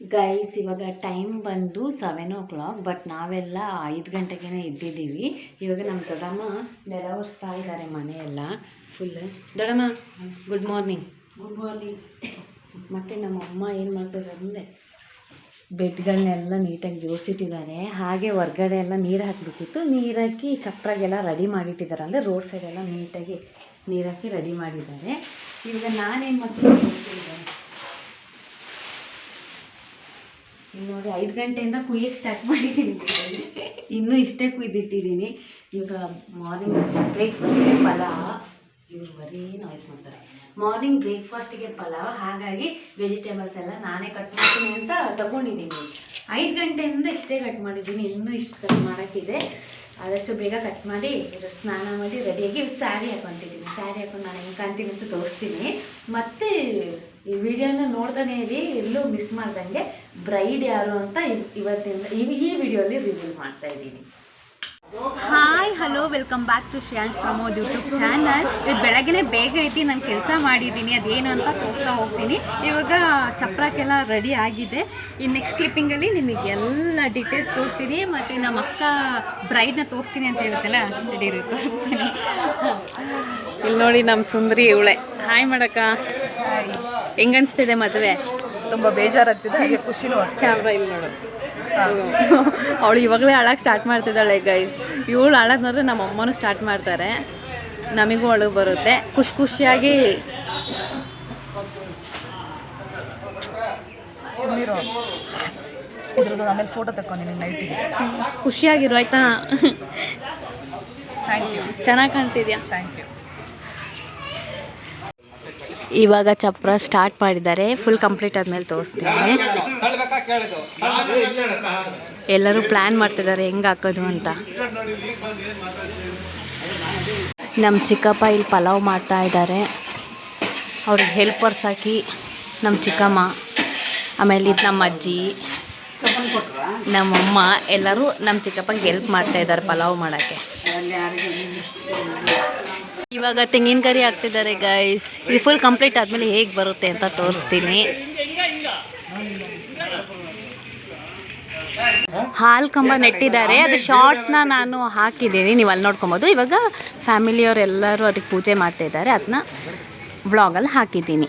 Guys ಇವಾಗ time ಬಂದು seven O clock but ನಾವೆಲ್ಲ ಐದು ಗಂಟೆಗೆ ಇದ್ದಿದ್ದೀವಿ ಇವಾಗ ನಮ್ಮ ದೊಡ್ಡಮ್ಮ ನೆಲ ಒರೆಸ್ತಾ ಇದ್ದಾರೆ ಮನೆಯೆಲ್ಲ. ಫುಲ್ ದೊಡ್ಡಮ್ಮ ಗುಡ್ ಮಾರ್ನಿಂಗ್ ಗುಡ್ ಮಾರ್ನಿಂಗ್ ಮತ್ತು ನಮ್ಮ ಅಮ್ಮ ಏನು ಮಾಡ್ತಾರೆ ಅಂದರೆ ಬೆಡ್ಗಳನ್ನೆಲ್ಲ ನೀಟಾಗಿ ಜೋಡಿಸಿಟ್ಟಿದ್ದಾರೆ. ಹಾಗೆ ಹೊರ್ಗಡೆ ಎಲ್ಲ ನೀರು ಹಾಕಬೇಕಿತ್ತು ನೀರು ಹಾಕಿ ಚಪ್ರಾಗೆಲ್ಲ ರೆಡಿ ಮಾಡಿಟ್ಟಿದ್ದಾರೆ. ಅಂದರೆ ರೋಡ್ ಸೈಡೆಲ್ಲ ನೀಟಾಗಿ ನೀರು ಹಾಕಿ ರೆಡಿ ಮಾಡಿದ್ದಾರೆ. ಇವಾಗ ನಾನೇನು ಮಾಡ್ತೀನಿ ಗೊತ್ತಿಲ್ಲ. ಇಲ್ಲಿ ನೋಡಿ, ಐದು ಗಂಟೆಯಿಂದ ಕುಯ್ಯಕ್ಕೆ ಸ್ಟಾರ್ಟ್ ಮಾಡಿದ್ದೀನಿ. ಇನ್ನೂ ಇಷ್ಟೇ ಕುಯ್ದಿಟ್ಟಿದ್ದೀನಿ. ಈಗ ಮಾರ್ನಿಂಗ್ ಬ್ರೇಕ್ಫಾಸ್ಟಿಗೆ ಪಲಾವ್. ಇವರು ಬರೀ ನಾಯ್ಸ್ ಮಾಡ್ತಾರೆ. ಮಾರ್ನಿಂಗ್ ಬ್ರೇಕ್ಫಾಸ್ಟಿಗೆ ಪಲಾವ್. ಹಾಗಾಗಿ ವೆಜಿಟೇಬಲ್ಸ್ ಎಲ್ಲ ನಾನೇ ಕಟ್ ಮಾಡ್ತೀನಿ ಅಂತ ತಗೊಂಡಿದ್ದೀನಿ. ಐದು ಗಂಟೆಯಿಂದ ಇಷ್ಟೇ ಕಟ್ ಮಾಡಿದ್ದೀನಿ. ಇನ್ನೂ ಇಷ್ಟು ಕಟ್ ಮಾಡೋಕ್ಕಿದೆ. ಆದಷ್ಟು ಬೇಗ ಕಟ್ ಮಾಡಿ ಸ್ನಾನ ಮಾಡಿ ರೆಡಿಯಾಗಿ ಸ್ಯಾರಿ ಹಾಕೊತಿದ್ದೀನಿ. ಸ್ಯಾರಿ ಹಾಕೊಂಡು ನಾನು ಹೆಂಗೆ ಕಾಣ್ತೀನಿ ಅಂತ ತೋರಿಸ್ತೀನಿ. ಮತ್ತು ಈ ವಿಡಿಯೋನ ನೋಡ್ತಾನೆ ಇರಿ, ಎಲ್ಲೂ ಮಿಸ್ ಮಾಡ್ದಂಗೆ ಬ್ರೈಡ್ ಯಾರು ಅಂತ ಇವ್- ಇವತ್ತಿಂದ ಈ ಈ ವಿಡಿಯೋಲಿ ರಿವೀಲ್ ಮಾಡ್ತಾ ಇದ್ದೀನಿ. Hi hello welcome back to Shreyansh Pramod YouTube channel ಇವತ್ತು ಬೆಳಗ್ಗೆ ಬೇಗ ಐತಿ ನಾನು ಕೆಲಸ ಮಾಡಿದ್ದೀನಿ, ಅದೇನು ಅಂತ ತೋರಿಸ್ತಾ ಹೋಗ್ತೀನಿ. ಇವಾಗ ಚಪ್ರಕ್ಕೆಲ್ಲ ರೆಡಿ ಆಗಿದೆ. ಈ ನೆಕ್ಸ್ಟ್ ಕ್ಲಿಪ್ಪಿಂಗಲ್ಲಿ ನಿಮಗೆ ಎಲ್ಲ ಡೀಟೇಲ್ಸ್ ತೋರಿಸ್ತೀನಿ. ಮತ್ತು ನಮ್ಮ ಅಕ್ಕ ಬ್ರೈಡ್ನ ತೋರಿಸ್ತೀನಿ ಅಂತ ಹೇಳ್ತಲ್ಲ ರೆಡಿ ಇಲ್ಲಿ ನೋಡಿ ನಮ್ಮ ಸುಂದರಿ ಇವಳೆ. ಹಾಯ್ ಮಾಡಕ್ಕ. ಹೆಂಗನ್ಸ್ತಿದೆ ಮದುವೆ? ತುಂಬ ಬೇಜಾರಾಗ್ತಿದೆ ಹಾಗೆ ಖುಷಿನೂ ಕ್ಯಾಮ್ರಾ ಇಲ್ಲಿ ನೋಡು. ಅವಳು ಇವಾಗಲೇ ಅಳಕ್ಕೆ ಸ್ಟಾರ್ಟ್ ಮಾಡ್ತಿದ್ದಾಳೆ ಗೈ ಇವಳು ಅಳಕ್ಕೆ ನೋಡಿದ್ರೆ ನಮ್ಮ ಅಮ್ಮನೂ ಸ್ಟಾರ್ಟ್ ಮಾಡ್ತಾರೆ. ನಮಗೂ ಅಳು ಬರುತ್ತೆ. ಖುಷಿ ಖುಷಿಯಾಗಿ. ಸುಮ್ಮನಿರೋ ಇದ್ರದ್ದು ಆಮೇಲೆ ಫೋಟೋ ತಕ್ಕೊಂಡಿ ನೈಟಿಗೆ ಖುಷಿಯಾಗಿರು ಆಯ್ತಾ? ಥ್ಯಾಂಕ್ ಯು ಚೆನ್ನಾಗಿ ಕಾಣ್ತಿದ್ಯಾ? ಥ್ಯಾಂಕ್ ಯು ಇವಾಗ ಚಪ್ರ ಸ್ಟಾರ್ಟ್ ಮಾಡಿದ್ದಾರೆ. ಫುಲ್ ಕಂಪ್ಲೀಟ್ ಆದಮೇಲೆ ತೋರಿಸ್ತೀನಿ. ಎಲ್ಲರೂ ಪ್ಲ್ಯಾನ್ ಮಾಡ್ತಿದ್ದಾರೆ ಹೆಂಗೆ ಹಾಕೋದು ಅಂತ. ನಮ್ಮ ಚಿಕ್ಕಪ್ಪ ಇಲ್ಲಿ ಪಲಾವ್ ಮಾಡ್ತಾ ಇದ್ದಾರೆ. ಅವ್ರಿಗೆ ಹೆಲ್ಪರ್ಸ್ ಹಾಕಿ ನಮ್ಮ ಚಿಕ್ಕಮ್ಮ, ಆಮೇಲೆ ಇದು ನಮ್ಮ ಅಜ್ಜಿ, ನಮ್ಮಮ್ಮ, ಎಲ್ಲರೂ ನಮ್ಮ ಚಿಕ್ಕಪ್ಪಂಗೆ ಹೆಲ್ಪ್ ಮಾಡ್ತಾ ಇದ್ದಾರೆ ಪಲಾವ್ ಮಾಡೋಕ್ಕೆ. ಇವಾಗ ತೆಂಗಿನಕರಿ ಹಾಕ್ತಿದ್ದಾರೆ ಗೈಸ್ ಇದು ಫುಲ್ ಕಂಪ್ಲೀಟ್ ಆದಮೇಲೆ ಹೇಗೆ ಬರುತ್ತೆ ಅಂತ ತೋರಿಸ್ತೀನಿ. ಹಾಲು ಕಂಬ ನೆಟ್ಟಿದ್ದಾರೆ. ಅದು ಶಾರ್ಟ್ಸ್ನ ನಾನು ಹಾಕಿದ್ದೀನಿ. ನೀವು ಅಲ್ಲಿ ನೋಡ್ಕೊಬೋದು. ಇವಾಗ ಫ್ಯಾಮಿಲಿಯವರೆಲ್ಲರೂ ಅದಕ್ಕೆ ಪೂಜೆ ಮಾಡ್ತಾ ಇದ್ದಾರೆ. ಅದನ್ನ ವ್ಲಾಗಲ್ಲಿ ಹಾಕಿದ್ದೀನಿ.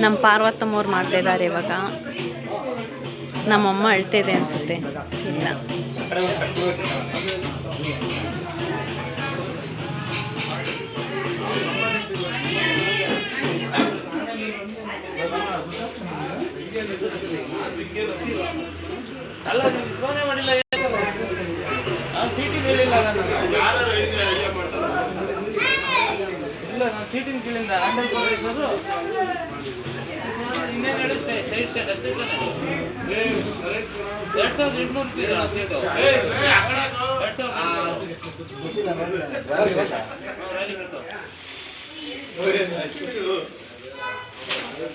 ನಮ್ಮ ಪಾರ್ವತಮ್ಮವ್ರು ಮಾಡ್ತಾ ಇದ್ದಾರೆ ಇವಾಗ. ನಮ್ಮಮ್ಮ ಅಳ್ತಿದೆ ಅನ್ಸುತ್ತೆ. ಇಲ್ಲ. ಇಲ್ಲ ನಾನು ಚೀಟಿನ ಕೇಳಿಲ್ಲ. ಹಂಡ್ರೆಡ್ ಕೊಡೋದು ಇನ್ನೇನು ಹೇಳಿ ಸೈಡ್ ಸ್ಟೇಟ್ ಅಷ್ಟೇ ತಾನೆ. ಎರಡು ಸಾವಿರದ ಎಂಟುನೂರು ರೂಪಾಯಿ ಸೀಟು. ಎರಡು ಸಾವಿರದ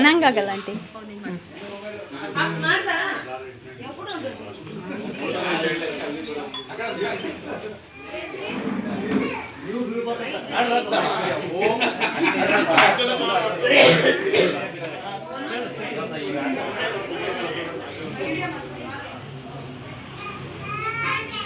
ನಂಗಾಗಲ್ಲ ಆಂಟಿ ನಾಳೆ ಹೋಗ್ತಾನ? ಸೂರ್ಯನ ಸೀಟ್ ಹಾಕಿ ನೋಡಿದೆ ನಿನ್ನೆ ಸೂರ್ಯ ಸಿಗಲ್ಲ ಸುಮ್ಮನೆ ಎಲ್ಲ ರೆಡಿ ಹೋಗೋದು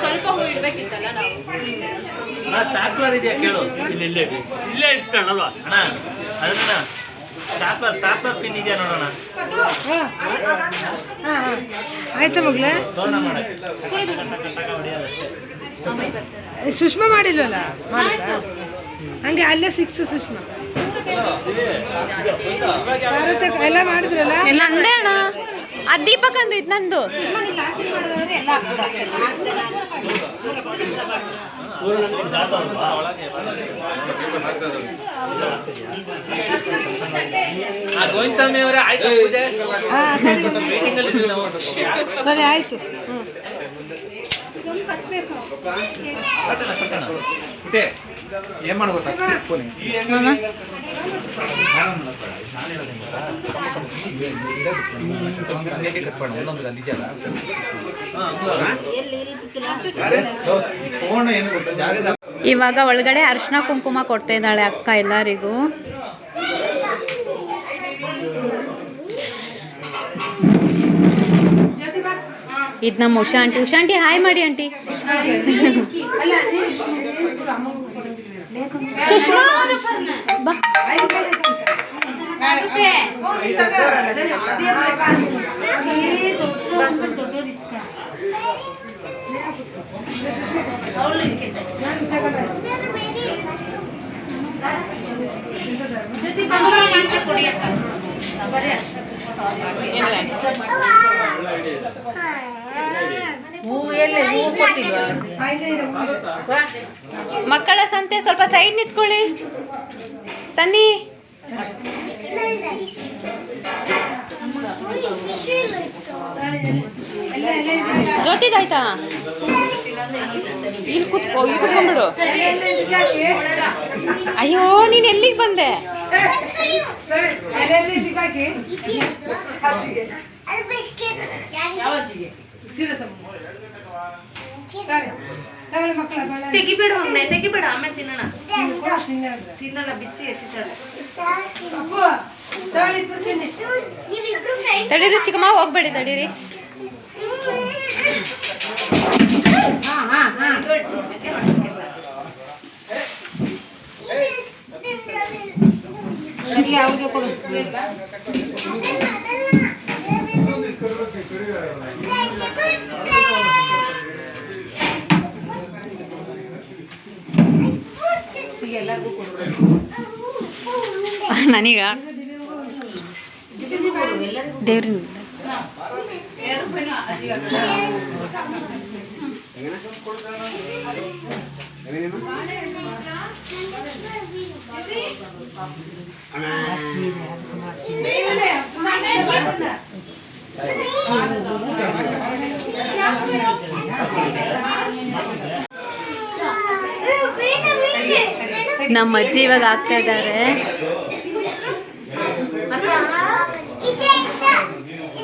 ಸ್ವಲ್ಪ ಹೂ ಇಡ್ಬೇಕಿತ್ತಲ್ಲ ನಾವು? ಸ್ಟಾಪ್ಲರ್ ಇದೆಯಾ ಕೇಳು. ಇಲ್ಲಿ ಇಲ್ಲೇ ಇಲ್ಲೇ ಇಟ್ಕೊಳ್ಳಲ್ವಾ ಅಣ್ಣ ಅದನ್ನ ಸ್ಟಾಪ್ಲರ್ ಸ್ಟಾಪ್ಲರ್ ಪಿನ್ ಇದೆಯಾ ನೋಡೋಣ? ಆಯ್ತಾ ಮಗ್ಲೆ? ತೋರಣ ಮಾಡಕ್ಕೆ ಟಕ ಟಕ ಹೊಡೆಯೋದಷ್ಟೇ ಸುಷ್ಮಾ ಮಾಡಿಲ್ವಲ್ಲ? ಹಂಗೆ ಅಲ್ಲೇ ಸಿಕ್ಸ್ ಸುಷ್ಮಾ. ಭಾರತ ಎಲ್ಲ ಮಾಡಿದ್ರಲ್ಲ? ನಂದೇ ಅಣ್ಣ. ಅದು ದೀಪಕ್ ಅಂದು ಇದು ನಂದು. ಆ ಗೋವಿಂದ ಸ್ವಾಮಿ ಅವರೇ ಆಯ್ತಾ ಪೂಜೆ? ಸರಿ. ಆಯ್ತು. ಹ್ಞೂ ಕಟ್ಟಣ ಕಟ್ಟಣ ಏನ್ ಮಾಡ ಗೊತ್ತಾ? ಇವಾಗ ಒಳಗಡೆ ಅರ್ಶಿನ ಕುಂಕುಮ ಕೊಡ್ತಾ ಇದ್ದಾಳೆ ಅಕ್ಕ ಎಲ್ಲರಿಗೂ. ಇದು ನಮ್ಮ Usha aunty Usha aunty. Hi ಮಾಡಿ ಆಂಟಿ सुषमा যদি বাবা মানতে পড়ি একটা তারপরে ಮಕ್ಕಳ ಸಂತೆ ಸ್ವಲ್ಪ ಸೈಡ್ ನಿಂತ್ಕೊಳ್ಳಿ. ಸನ್ನಿ. ಜ್ಯೋತಿದಾಯ್ತಾ ಇಲ್ಲಿ ಕುತ್ಕೋ ಇಲ್ಲಿ ಕುತ್ಕೊಂಡ್ಬಿಡು. ಅಯ್ಯೋ ನೀನ್ ಎಲ್ಲಿಗೆ ಬಂದೆ? ತೆಗಿಬೇಡ ಹೋಗ್ನೆ ತೆಗಿಬೇಡ ಆಮೇಲೆ ತಿನ್ನೋಣ. ತಿನ್ನೋಣ ಬಿಚ್ಚಿ ಎಸಿತಾಳೆ. ತಡೀರಿ ಚಿಕ್ಕಮ್ಮ ಹೋಗ್ಬೇಡಿ ತಡೀರಿ. ನನಗ. ನಮ್ಮ ಅಜ್ಜಿ ಇವಾಗ ಆಗ್ತಾ ಇದ್ದಾರೆ.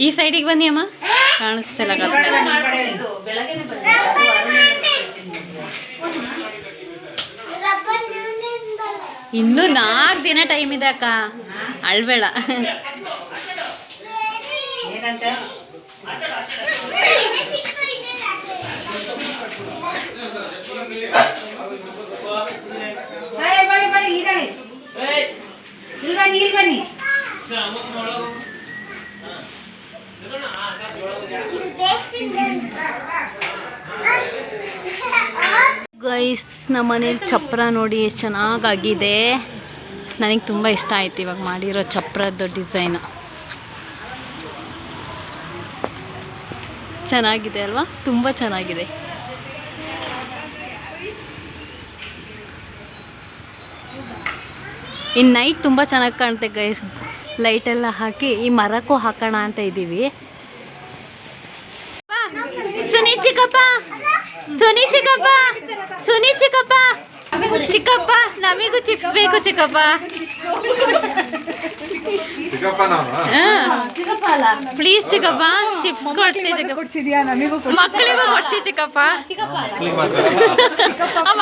ಈ ಸೈಡಿಗೆ ಬನ್ನಿ ಅಮ್ಮ. ಕಾಣಿಸ್ತಿಲ್ಲ ಇನ್ನು ನಾಲ್ಕು ದಿನ ಟೈಮ್ ಇದೆ ಅಕ್ಕ. ಅಳ್ಬೇಡ. ಗೈಸ್ ನಮ್ಮ ಮನೇಲಿ ಚಪ್ರ ನೋಡಿ ಎಷ್ಟು ಚೆನ್ನಾಗಾಗಿದೆ. ನನಗೆ ತುಂಬ ಇಷ್ಟ ಆಯ್ತು ಇವಾಗ ಮಾಡಿರೋ ಚಪ್ರದ್ದು ಡಿಸೈನ್. ಚೆನ್ನಾಗಿದೆ ಅಲ್ವಾ? ತುಂಬ ಚೆನ್ನಾಗಿದೆ. ಇನ್ನು ನೈಟ್ ತುಂಬ ಚೆನ್ನಾಗಿ ಕಾಣುತ್ತೆ ಗೈಸ್ ಲೈಟೆಲ್ಲ ಹಾಕಿ ಈ ಮರಕ್ಕೂ ಹಾಕೋಣ ಅಂತ ಇದ್ದೀವಿ. ಸುನಿ ಚಿಕ್ಕಪ್ಪ. ಸುನಿ ಚಿಕ್ಕಪ್ಪ. ಸುನಿ ಚಿಕ್ಕಪ್ಪ. ಚಿಕ್ಕಪ್ಪ ನಮಿಗೂ ಚಿಪ್ಸ್ ಬೇಕು ಚಿಕ್ಕಪ್ಪ. ಪ್ಲೀಸ್ ಚಿಕ್ಕಪ್ಪ ಚಿಪ್ಸ್ ಕೊಡ್ಸಿ ಚಿಕ್ಕಪ್ಪ ಮಕ್ಕಳಿಗೂ ಕೊಡ್ಸಿ ಚಿಕ್ಕಪ್ಪ.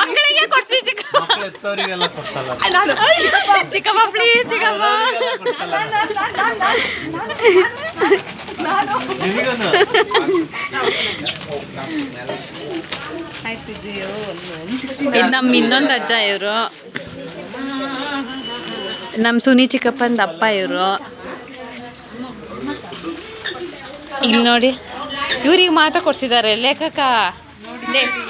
ಮಕ್ಕಳಿಗೆ ಕೊಡ್ಸಿ ಚಿಕ್ಕಪ್ಪ ಪ್ಲೀಸ್ ಚಿಕ್ಕಮ್ಮ ಇದು ನಮ್ಮ ಇನ್ನೊಂದು ಅಜ್ಜ ಇವರು. ನಮ್ಮ ಸುನಿ ಚಿಕ್ಕಪ್ಪಂದ ಅಪ್ಪ ಇವರು. ಇಲ್ಲಿ ನೋಡಿ ಇವ್ರಿಗೆ ಮಾತಾ ಕೊಡ್ಸಿದ್ದಾರೆ. ಲೇಖಕ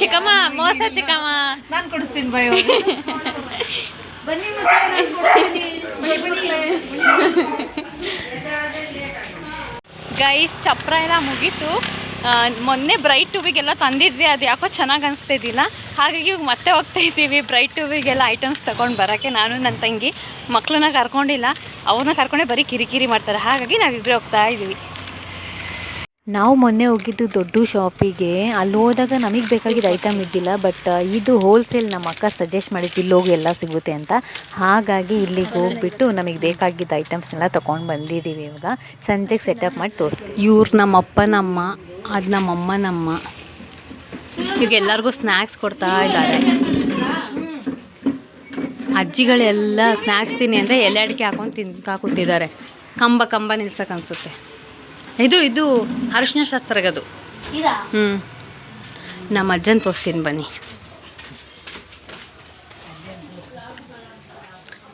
ಚಿಕ್ಕಮ್ಮ ಮೋಸ ಚಿಕ್ಕಮ್ಮ. ನಾನು ಕೊಡಿಸ್ತೀನಿ ಬೈ ಗೈಸ್ ಚಪ್ರ ಎಲ್ಲ ಮುಗೀತು. ಮೊನ್ನೆ ಬ್ರೈಟ್ ಟೂವಿಗೆಲ್ಲ ತಂದಿದ್ವಿ ಅದು ಯಾಕೋ ಚೆನ್ನಾಗಿ ಅನಿಸ್ತಿದ್ದಿಲ್ಲ ಹಾಗಾಗಿ ಇವಾಗ ಮತ್ತೆ ಹೋಗ್ತಾ ಇದ್ದೀವಿ. ಬ್ರೈಟ್ ಟೂಬಿಗೆಲ್ಲ ಐಟಮ್ಸ್ ತೊಗೊಂಡು ಬರೋಕ್ಕೆ ನಾನು ನನ್ನ ತಂಗಿ ಮಕ್ಕಳನ್ನ ಕರ್ಕೊಂಡಿಲ್ಲ. ಅವ್ರನ್ನ ಕರ್ಕೊಂಡೆ ಬರೀ ಕಿರಿಕಿರಿ ಮಾಡ್ತಾರೆ. ಹಾಗಾಗಿ ನಾವಿಬ್ಬರೇ ಹೋಗ್ತಾ ಇದ್ದೀವಿ. ನಾವು ಮೊನ್ನೆ ಹೋಗಿದ್ದು ದೊಡ್ಡ ಶಾಪಿಗೆ, ಅಲ್ಲಿ ಹೋದಾಗ ನಮಗೆ ಬೇಕಾಗಿದ್ದ ಐಟಮ್ ಇದ್ದಿಲ್ಲ ಬಟ್ ಇದು ಹೋಲ್ಸೇಲ್ ನಮ್ಮ ಅಕ್ಕ ಸಜೆಸ್ಟ್ ಮಾಡಿದ್ದು ಇಲ್ಲಿ ಹೋಗಿ ಎಲ್ಲ ಸಿಗುತ್ತೆ ಅಂತ. ಹಾಗಾಗಿ ಇಲ್ಲಿಗೆ ಹೋಗ್ಬಿಟ್ಟು ನಮಗೆ ಬೇಕಾಗಿದ್ದ ಐಟಮ್ಸ್ನೆಲ್ಲ ತೊಗೊಂಡು ಬಂದಿದ್ದೀವಿ ಇವಾಗ. ಸಂಜೆಗೆ ಸೆಟಪ್ ಮಾಡಿ ತೋರಿಸ್ತೀವಿ. ಇವ್ರು ನಮ್ಮ ಅಪ್ಪನಮ್ಮ ಅದು ನಮ್ಮ. ಅಮ್ಮನಮ್ಮ ಇವಾಗ ಎಲ್ಲರಿಗೂ ಸ್ನ್ಯಾಕ್ಸ್ ಕೊಡ್ತಾ ಇದ್ದಾರೆ. ಅಜ್ಜಿಗಳೆಲ್ಲ ಸ್ನ್ಯಾಕ್ಸ್ ತಿನ್ನಿ ಅಂದರೆ ಎಲೆ ಅಡಿಕೆ ಹಾಕೊಂಡು ತಿನ್, ಹಾಕುತ್ತಿದ್ದಾರೆ. ಕಂಬ ಕಂಬ ನಿಲ್ಸಕ್ಕೆ ಅನಿಸುತ್ತೆ. ಇದು ಇದು ಅರಿಶಿನ ಶಾಸ್ತ್ರಗದು. ಹ್ಞೂ ನಮ್ಮ ಅಜ್ಜನ ತೋರಿಸ್ತೀನಿ ಬನ್ನಿ.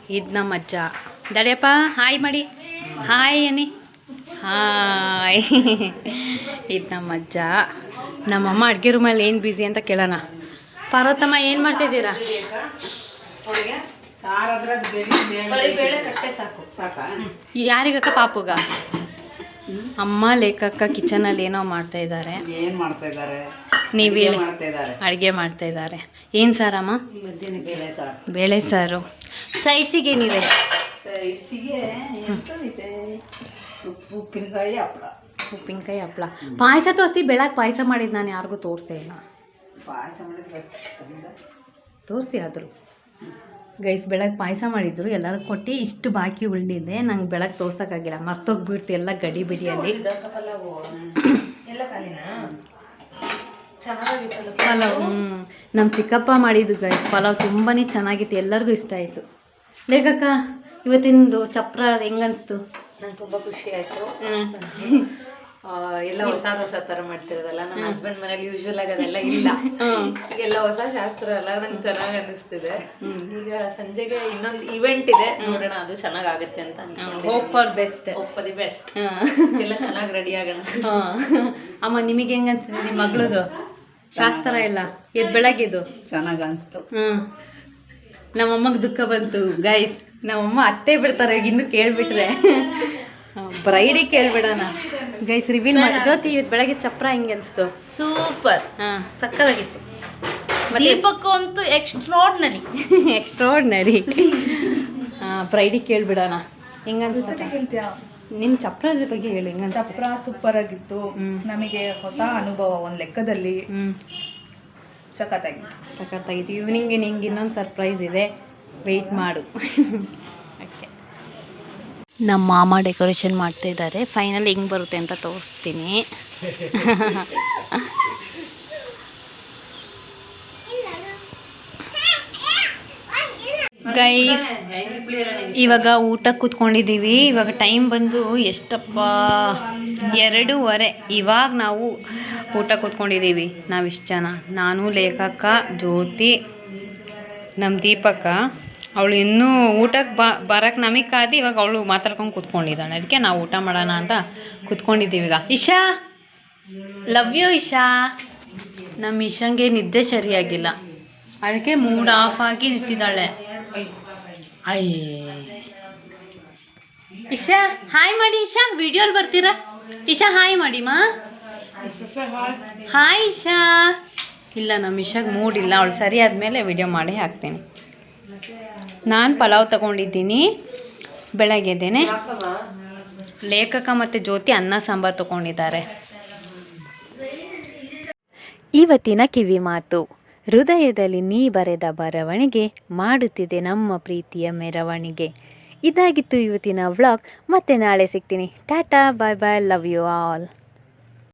ಇದು ನಮ್ಮ ಅಜ್ಜ. ದಡಿಯಪ್ಪ ಹಾಯ್ ಮಾಡಿ. ಹಾಯ್ ಅನಿ. ಹಾಯ್. ಇದು ನಮ್ಮ ಅಜ್ಜ. ನಮ್ಮಮ್ಮ ಅಡುಗೆ ರೂಮಲ್ಲಿ ಏನು ಬ್ಯುಸಿ ಅಂತ ಕೇಳೋಣ. ಪಾರ್ವತಮ್ಮ ಏನು ಮಾಡ್ತಿದ್ದೀರಾ? ಯಾರಿಗಕ್ಕ ಪಾಪುಗ? ಅಮ್ಮ ಲೇಖಕ್ಕ ಕಿಚನಲ್ಲಿ ಏನೋ ಮಾಡ್ತಾ ಇದ್ದಾರೆ. ನೀವ್ ಮಾಡ್ತಾ ಇದ್ದಾರೆ? ನೀವು ಹೇಳಿ. ಮಾಡ್ತಾ ಇದ್ದಾರೆ. ಅಡುಗೆ ಮಾಡ್ತಾ ಇದ್ದಾರೆ. ಏನು ಸಾರಮ್ಮ ಮಧ್ಯಾಹ್ನ ಬೇಳೆ ಸಾರು. ಬೇಳೆ ಸಾರು. ಸೈಡ್ಸಿಗೆ ಉಪ್ಪು ಉಪ್ಪಿನಕಾಯಿ ಹಪ್ಪಳ ಉಪ್ಪಿನಕಾಯಿ ಹಪ್ಪಳ ಪಾಯಸ ತೋರಿಸಿ ಬೆಳಗ್ಗೆ ಪಾಯಸ ಮಾಡಿದ್ದು ನಾನು ಯಾರಿಗೂ ತೋರಿಸೇ ಇಲ್ಲ. ಪಾಯಸ ತೋರಿಸಿ ಆದರು. ಗೈಸ್ ಬೆಳಗ್ಗೆ ಪಾಯಸ ಮಾಡಿದ್ರು. ಎಲ್ಲರೂ ಕೊಟ್ಟು ಇಷ್ಟು ಬಾಕಿ ಉಳಿದಿದೆ. ನಂಗೆ ಬೆಳಗ್ಗೆ ತೋರ್ಸೋಕ್ಕಾಗಿಲ್ಲ. ಮರ್ತೋಗ್ಬಿಡ್ತು ಎಲ್ಲ ಗಡಿ ಬಿಡಿಯಲ್ಲಿ. ಪಲಾವ್. ಹ್ಞೂ ನಮ್ಮ ಚಿಕ್ಕಪ್ಪ ಮಾಡಿದ್ದು ಗೈಸ್ ಪಲಾವ್ ತುಂಬಾ ಚೆನ್ನಾಗಿತ್ತು. ಎಲ್ಲರಿಗೂ ಇಷ್ಟ ಆಯಿತು. ಲೇಖಕ ಇವತ್ತಿಂದು ಚಪ್ರ ಹೆಂಗನ್ನಿಸ್ತು ನಂಗೆ ತುಂಬ ಖುಷಿ ಆಯಿತು. ಎಲ್ಲ ಹೊಸ ಹೊಸ ತರ ಮಾಡ್ತಿರೋದಲ್ಲ ನನ್ನ ಹಸ್ಬೆಂಡ್ ಮನೇಲಿ ಯೂಶುವಲ್ ಆಗಿ ಅದೆಲ್ಲ ಇಲ್ಲ. ಈಗೆಲ್ಲ ಹೊಸ ಶಾಸ್ತ್ರ ಎಲ್ಲ ನಂಗೆ ಚೆನ್ನಾಗಿ ಅನಿಸ್ತಿದೆ. ಈಗ ಸಂಜೆಗೆ ಇನ್ನೊಂದು ಇವೆಂಟ್ ಇದೆ ನೋಡೋಣ ಅದು ಚೆನ್ನಾಗಿ ಆಗುತ್ತೆ ಅಂತ ಹೋಪ್ ಫಾರ್ ಬೆಸ್ಟ್ ಒಪ್ಪದಿ ಬೆಸ್ಟ್ ಎಲ್ಲ ಚೆನ್ನಾಗಿ ರೆಡಿ ಆಗೋಣ. ಅಮ್ಮ ನಿಮಗೆ ಹೆಂಗ ಅನ್ಸಿದೆ ನಿಮ್ಮ ಮಗಳದು? ಶಾಸ್ತ್ರ ಎಲ್ಲ? ಎದ್ ಬೆಳಗ್ಗೆ ಇದು ಚೆನ್ನಾಗಿ ಅನಿಸ್ತು. ಹ್ಞೂ ನಮ್ಮಮ್ಮಗೆ ದುಃಖ ಬಂತು ಗೈಸ್ ನಮ್ಮಮ್ಮ ಅತ್ತೆ ಬಿಡ್ತಾರೆ ಈಗ ಇನ್ನು ಕೇಳ್ಬಿಟ್ರೆ. ಬ್ರೈಡಿ ಕೇಳ್ಬಿಡೋಣ. ಗೈಸ್ ರಿವೀಲ್ ಮಾಡಿ. ಜ್ಯೋತಿ ಇವತ್ತು ಬೆಳಗ್ಗೆ ಚಪ್ರ ಹಿಂಗೆ ಅನಿಸ್ತು? ಸೂಪರ್ ಹಾಂ. ಸಕ್ಕದಾಗಿತ್ತು. ದೀಪಕ್ಕೂ ಅಂತೂ ಎಕ್ಸ್ಟ್ರಾಡ್ನರಿ ಎಕ್ಸ್ಟ್ರಾಡ್ನರಿ ಹಾಂ ಬ್ರೈಡಿಗೆ ಕೇಳ್ಬಿಡೋಣ. ಹಿಂಗೆ ಅನ್ಸುತ್ತೆ ನಿಮ್ಮ ಚಪ್ರದ ಬಗ್ಗೆ ಹೇಳಿ ಹೆಂಗೆ ಚಪ್ರ ಸೂಪರ್ ಆಗಿತ್ತು. ನಮಗೆ ಹೊಸ ಅನುಭವ ಒಂದು ಲೆಕ್ಕದಲ್ಲಿ ಹ್ಞೂ ಸಖತ್ತಾಗಿತ್ತು. ಸಖತ್ತಾಗಿತ್ತು. ಈವ್ನಿಂಗ್ ನಿಂಗೆ ಇನ್ನೊಂದು ಸರ್ಪ್ರೈಸ್ ಇದೆ. ವೆಯ್ಟ್ ಮಾಡು. ನಮ್ಮ ಮಾಮ ಡೆಕೋರೇಷನ್ ಮಾಡ್ತಾ ಇದ್ದಾರೆ ಫೈನಲ್ ಹೆಂಗೆ ಬರುತ್ತೆ ಅಂತ ತೋರಿಸ್ತೀನಿ. ಗೈಸ್ ಇವಾಗ ಊಟಕ್ಕೆ ಕೂತ್ಕೊಂಡಿದ್ದೀವಿ ಇವಾಗ ಟೈಮ್ ಬಂದು ಎಷ್ಟಪ್ಪ? ಎರಡೂವರೆ. ಇವಾಗ ನಾವು ಊಟ ಕೂತ್ಕೊಂಡಿದ್ದೀವಿ ನಾವಿಷ್ಟು ಜನ. ನಾನು ಲೇಖಕ, ಜ್ಯೋತಿ ನಮ್ಮ ದೀಪಕ. ಅವಳು ಇನ್ನೂ ಊಟಕ್ಕೆ ಬ ಬರಕ್ಕೆ ನಮಗೆ ಕಾದು ಇವಾಗ ಅವಳು ಮಾತಾಡ್ಕೊಂಡು ಕೂತ್ಕೊಂಡಿದ್ದಾಳೆ. ಅದಕ್ಕೆ ನಾವು ಊಟ ಮಾಡೋಣ ಅಂತ ಕೂತ್ಕೊಂಡಿದ್ದೀವಿ ಈಗ. ಇಶಾ! Love you Isha! ನಮ್ಮ ಇಶಂಗೆ ನಿದ್ದೆ ಸರಿಯಾಗಿಲ್ಲ. ಅದಕ್ಕೆ ಮೂಡ್ ಆಫ್ ಆಗಿ ನಿಂತಿದ್ದಾಳೆ. ಇಶಾ ಹಾಯ್ ಮಾಡಿ ಇಶಾ. ವಿಡಿಯೋಲಿ ಬರ್ತೀರಾ? ಇಶಾ ಹಾಯ್ ಮಾಡಿ ಮಾ. ಹಾಯ್ ಇಶಾ. ಇಲ್ಲ ನಮ್ಮ ಇಶಾಗೆ ಮೂಡ್ ಇಲ್ಲ. ಅವಳು ಸರಿ ಆದಮೇಲೆ ವಿಡಿಯೋ ಮಾಡಿ ಹಾಕ್ತೀನಿ. ನಾನು ಪಲಾವ್ ತಗೊಂಡಿದ್ದೀನಿ ಬೆಳಗ್ಗೆದೇನೆ ಲೇಖಕ ಮತ್ತು ಜ್ಯೋತಿ ಅನ್ನ ಸಾಂಬಾರು ತಗೊಂಡಿದ್ದಾರೆ. ಇವತ್ತಿನ ಕಿವಿ ಮಾತು, ಹೃದಯದಲ್ಲಿ ನೀ ಬರೆದ ಬರವಣಿಗೆ ಮಾಡುತ್ತಿದೆ ನಮ್ಮ ಪ್ರೀತಿಯ ಮೆರವಣಿಗೆ. ಇದಾಗಿತ್ತು ಇವತ್ತಿನ ವ್ಲಾಗ್. ಮತ್ತೆ ನಾಳೆ ಸಿಗ್ತೀನಿ. Tata, bye bye, love you all.